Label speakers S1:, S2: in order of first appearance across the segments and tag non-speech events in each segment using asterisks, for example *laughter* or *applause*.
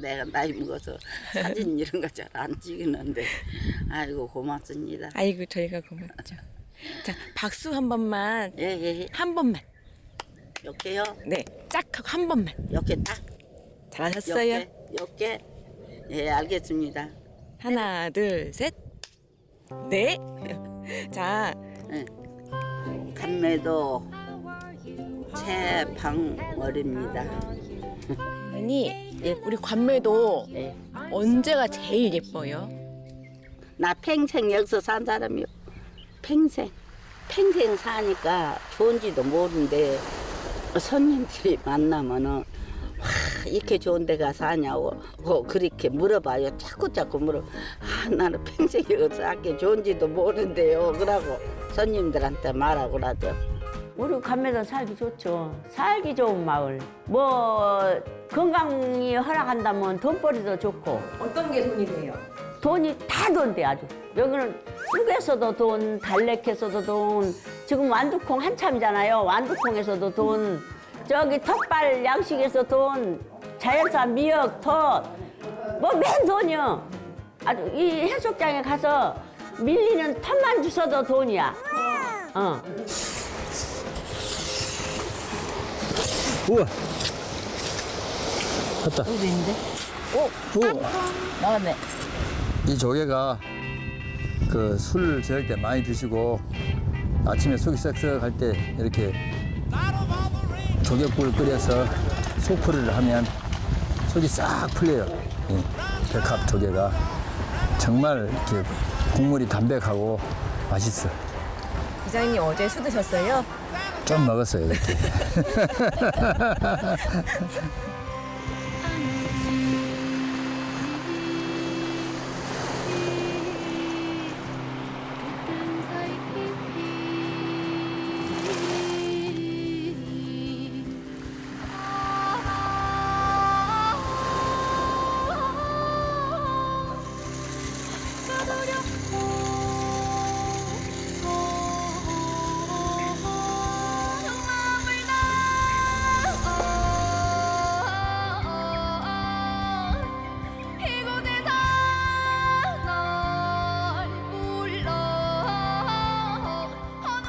S1: 내가 나이 먹어서 사진 *laughs* 이런 거 잘 안 찍는데 아이고 고맙습니다.
S2: 아이고 저희가 고맙죠. 자 박수 한 번만
S1: 예예
S2: 한 번만
S1: 이렇게요.
S2: 네짝 하고 한 번만
S1: 이렇게 딱
S2: 잘하셨어요.
S1: 이렇게 이렇게 예 알겠습니다.
S2: 하나 둘 셋. 네. *laughs* 자
S1: 예. 감매도 최방월입니다.
S2: 언니 우리 관매도
S1: 예.
S2: 언제가 제일 예뻐요?
S1: 나 평생 여기서 산 사람이요. 평생. 평생 사니까 좋은지도 모르는데 손님들이 만나면은 와 이렇게 좋은 데가 사냐고 어, 그렇게 물어봐요. 자꾸 자꾸 물어. 아 나는 평생 여기서 살게 좋은지도 모르는데요. 그러고 손님들한테 말하고 그러죠.
S3: 우리 감매도 살기 좋죠. 살기 좋은 마을. 뭐 건강이 허락한다면 돈벌이도 좋고
S2: 어떤 게 돈이 돼요?
S3: 돈이 다 돈돼 아주. 여기는 쑥에서도 돈, 달래캐서도 돈. 지금 완두콩 한참이잖아요. 완두콩에서도 돈. 저기 턱발 양식에서 돈. 자연산 미역, 톳. 뭐맨 돈이요. 아주 이 해수욕장에 가서 밀리는 턱만 주셔도 돈이야. 어.
S4: 우와. 됐다. 오,
S1: 나왔네.
S4: 이 조개가 그술 저녁 때 많이 드시고 아침에 속이 썩썩할 때 이렇게 조개국을 끓여서 소프를 하면 속이 싹 풀려요. 이 백합 조개가 정말 이렇게 국물이 담백하고 맛있어.
S2: 이장님 어제 술 드셨어요?
S4: 좀 먹었어요 이렇게. *laughs*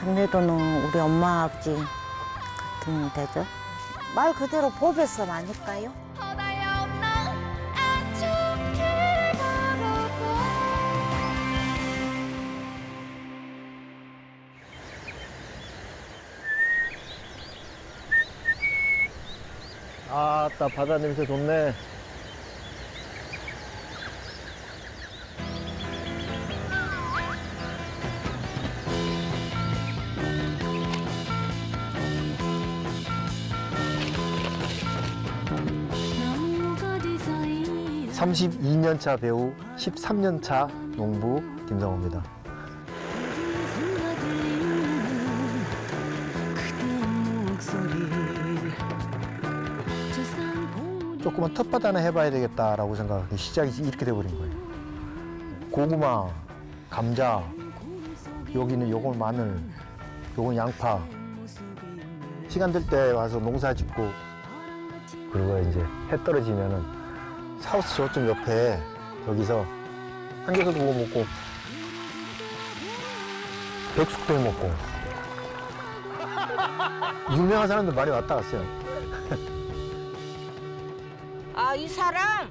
S5: 감래도는 우리 엄마 아버지 같은 데죠. 말 그대로 보배섬 아닐까요?
S6: 아따 바다 냄새 좋네. 삼십이 년차 배우, 13년 차 농부 김성호입니다. 조그만 텃밭 하나 해봐야 되겠다라고 생각하기 시작이 이렇게 돼버린 거예요. 고구마, 감자, 여기는 요건 마늘, 요건 양파. 시간 될 때 와서 농사 짓고 그리고 이제 해 떨어지면은 사우스 저쪽 옆에 저기서 삼겹살 구워 먹고 백숙도 해 먹고 *laughs* 유명한 사람들 많이 왔다 갔어요. *laughs*
S7: 아, 이 사람?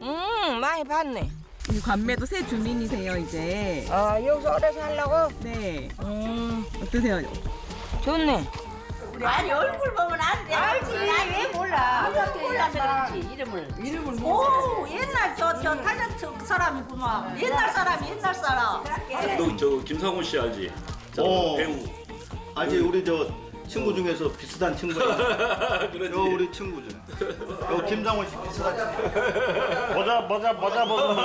S7: 음, 많이 봤네.
S2: 이 관매도 새 주민이세요 이제.
S7: 아, 여기서 오래 살라고?
S2: 네.
S7: 음,
S2: 어떠세요?
S7: 좋네.
S1: 아니 얼굴 보면 안 돼. 알지. 이름을. 이름을 오 옛날 저 저 타자트 사람이구만. 옛날 사람 옛날 사람.
S8: 너저 김상훈 씨 알지? 저
S9: 어.
S8: 배우.
S9: 알지 우리 저 친구 중에서 비슷한 친구야. *laughs*
S8: 그러지.
S9: 요 우리 친구죠. 요 김상훈 씨 비슷한 친구.
S6: 모자 모자 모자 벗은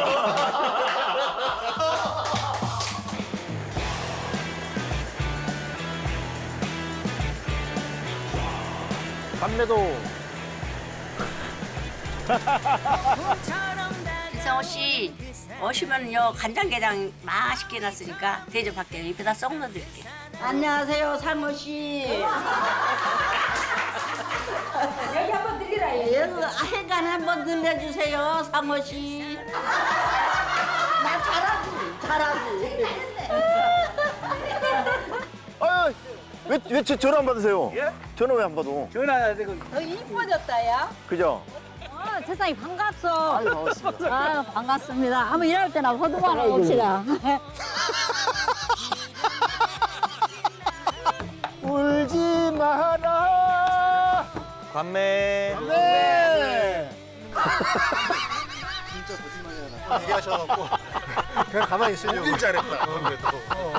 S6: 감래도
S3: 이상호 씨 오시면요 간장게장 맛있게 놨으니까 대접할게요. 입에다 쏙 넣어드릴게요.
S1: 안녕하세요 상호 씨.
S7: 여기 한번 드리라.
S1: 여기 하여간 한번 들려주세요, 상호 씨. 나 잘하지, 잘하지.
S6: 아유 왜, 왜 저- 전화 안 받으세요? 전화 왜 안 받아?
S10: 전화 지금
S3: 더 이뻐졌다 야.
S6: 그죠?
S3: 세상이 반갑소.
S6: 아유, 반갑습니다. *laughs*
S3: 아유, 반갑습니다. 한번 일할 때나 호두마나 옵시다. *laughs*
S6: 울지 마라.
S11: 관매.
S6: 네. 얘기하셔갖고 *laughs* 그냥 가만히 있으려고. 오길 잘했다. 어,